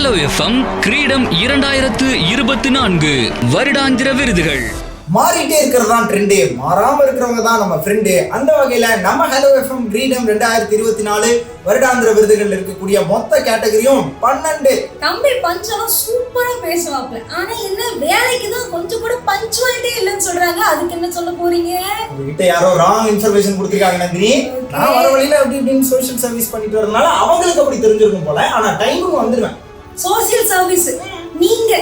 Hello FM கிரீடம் இரண்டாயிரத்து இருபத்தி நான்கு. வருடாந்திர விருதுகள். மாறிட்டே இருக்கிறது தான் ட்ரெண்டு மாறாம இருக்கிறவங்க தான் நம்ம ஃப்ரெண்டு அந்த வகையில நம்ம ஹலோ எஃப்எம் கிரீடம் ரெண்டாயிரத்தி இருபத்தி நாலு வருடாந்திர விருதுகள் இருக்கக்கூடிய மொத்த கேட்டகரியும் பன்னெண்டு. தம்பி பஞ்செல்லாம் சூப்பரா பேசுவாப்ல. ஆனா என்ன வேலைக்கு தான் கொஞ்சம் கூட பஞ்சுவாலிட்டி இல்லைன்னு சொல்றாங்க. அதுக்கு என்ன சொல்ல போறீங்க? உங்ககிட்ட யாரோ ராங் இன்ஃபர்மேஷன் கொடுத்துருக்காங்க நந்தினி. நான் வர வழியில அப்படி இப்படின்னு சோஷியல் சர்வீஸ் பண்ணிட்டு வரதுனால அவங்களுக்கு அப்படி தெரிஞ்சிருக்கும் போல. ஆனா டைமுக்கு வந்துருவேன். சோசியல் சர்வீஸ் நீங்க.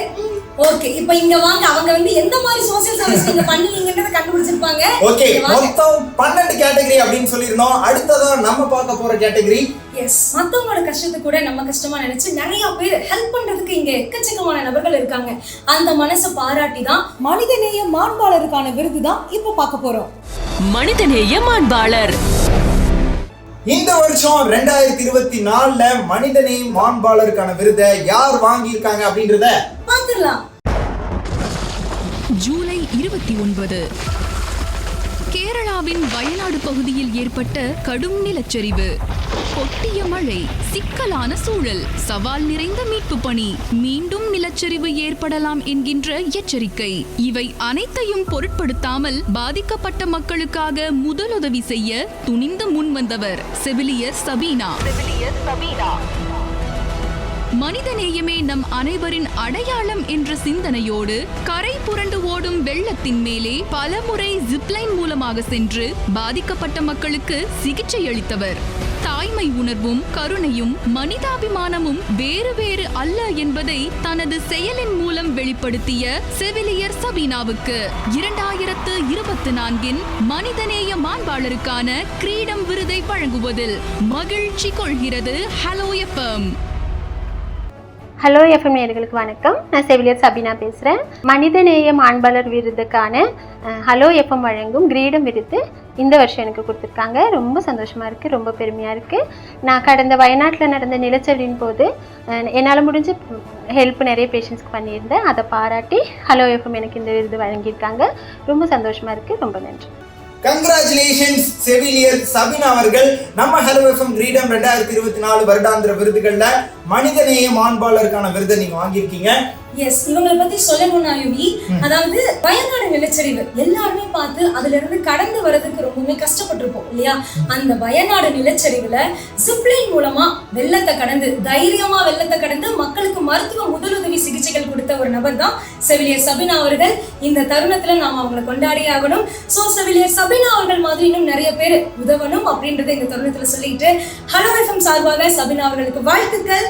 ஓகே இப்போ இங்க வாங்க. அவங்க வந்து எந்த மாதிரி சோசியல் சர்வீஸ் நீங்க பண்ணுவீங்கன்றத கண்டுபிடிச்சிருப்பாங்க. ஓகே மொத்தம் பன்னெண்டு கேட்டகரி அப்படின்னு சொல்லியிருந்தோம். அடுத்ததா நம்ம பார்க்க போற கேட்டகரி எஸ் மத்தவங்களோட கஷ்டத்தை கூட நம்ம கஷ்டமா நினைச்சு நிறைய பேர் ஹெல்ப் பண்றதுக்கு இங்க எக்கச்சக்கமான நபர்கள் இருக்காங்க. அந்த மனசை பாராட்டி தான் மனிதநேய மாண்பாளருக்கான விருது தான் இப்போ பார்க்க போறோம். மனிதநேய மாண்பாளர். இந்த வருஷம் ரெண்டாயிரத்தி இருபத்தி நாலுல மனிதநே மாண்பாளருக்கான விருதை யார் வாங்கியிருக்காங்க அப்படின்றத பார்த்துடலாம். ஜூலை இருபத்தி ஒன்பது. கேரளாவின் வயநாடு பகுதியில் ஏற்பட்ட கடும் நிலச்சரிவு. கொட்டிய மழை சிக்கலான சூழல் சவால் நிறைந்த மீட்பு பணி மீண்டும் நிலச்சரிவு ஏற்படலாம் என்கின்ற எச்சரிக்கை. இவை அனைத்தையும் பொருட்படுத்தாமல் பாதிக்கப்பட்ட மக்களுக்காக முதலுதவி செய்ய துணிந்து முன்வந்தவர் செவிலியர் சபீனா. மனிதநேயமே நம் அனைவரின் அடையாளம் என்ற சிந்தனையோடு கரை புரண்டு ஓடும் வெள்ளத்தின் மேலே பலமுறை ஜிப்லைன் மூலமாக சென்று பாதிக்கப்பட்ட மக்களுக்கு சிகிச்சை அளித்தவர். தாய்மை உணர்வும் கருணையும் மனிதாபிமானமும் வேறு வேறு அல்ல என்பதை தனது செயலின் மூலம் வெளிப்படுத்திய செவிலியர் சபீனாவுக்கு இரண்டாயிரத்து இருபத்தி நான்கின் மனிதநேய மாண்பாளருக்கான கிரீடம் விருதை வழங்குவதில் மகிழ்ச்சி கொள்கிறது ஹலோ எஃப்எம் ஹலோ எஃப்எம் நேர்களுக்கு வணக்கம். நான் செவிலியர் சபினா பேசுகிறேன் மனிதநேய மாண்பாளர் விருதுக்கான ஹலோ எஃப்எம் வழங்கும் கிரீடம் விருது இந்த வருஷம் எனக்கு கொடுத்துருக்காங்க. ரொம்ப சந்தோஷமாக இருக்குது ரொம்ப பெருமையாக இருக்குது நான் கடந்த வயநாட்டில் நடந்த நிலச்சரிவின் போது என்னால் முடிஞ்ச ஹெல்ப் நிறைய பேஷண்ட்ஸ்க்கு பண்ணியிருந்தேன். அதை பாராட்டி ஹலோ எஃப்எம் எனக்கு இந்த விருது வழங்கியிருக்காங்க. ரொம்ப சந்தோஷமாக இருக்குது ரொம்ப நன்றி. கங்க்ராச்சுலேஷன்ஸ் செவிலியர் சபினா அவர்கள். நம்ம ஹலோ எஃப்எம் கிரீடம் ரெண்டாயிரத்தி இருபத்தி நாலு வருடாந்திர விருதுகள்ல மனிதநேய மாண்பாளருக்கான விருதை நீங்க வாங்கியிருக்கீங்க. எஸ் இவங்களை பத்தி சொல்லணும்னா யுவி அதாவது வயநாடு நிலச்சரிவு எல்லாருமே பார்த்து அதுல இருந்து கடந்து வர்றதுக்கு ரொம்பவுமே கஷ்டப்பட்டிருப்போம் இல்லையா? அந்த வயநாடு நிலச்சரிவுல ஜிப்லைன் மூலமா வெள்ளத்தை கடந்து தைரியமா வெள்ளத்தை கடந்து மக்களுக்கு மருத்துவ முதலுதவி சிகிச்சைகள் கொடுத்த ஒரு நபர் தான் செவிலியர் சபினா அவர்கள். இந்த தருணத்துல நாம அவங்களை கொண்டாடியே ஆகணும். சோ செவிலியர் சபினா அவர்கள் மாதிரி இன்னும் நிறைய பேர் உதவணும் அப்படின்றத இந்த தருணத்துல சொல்லிட்டு ஹலோ எஃப்எம் சார்பாக சபினா அவர்களுக்கு வாழ்த்துக்கள்.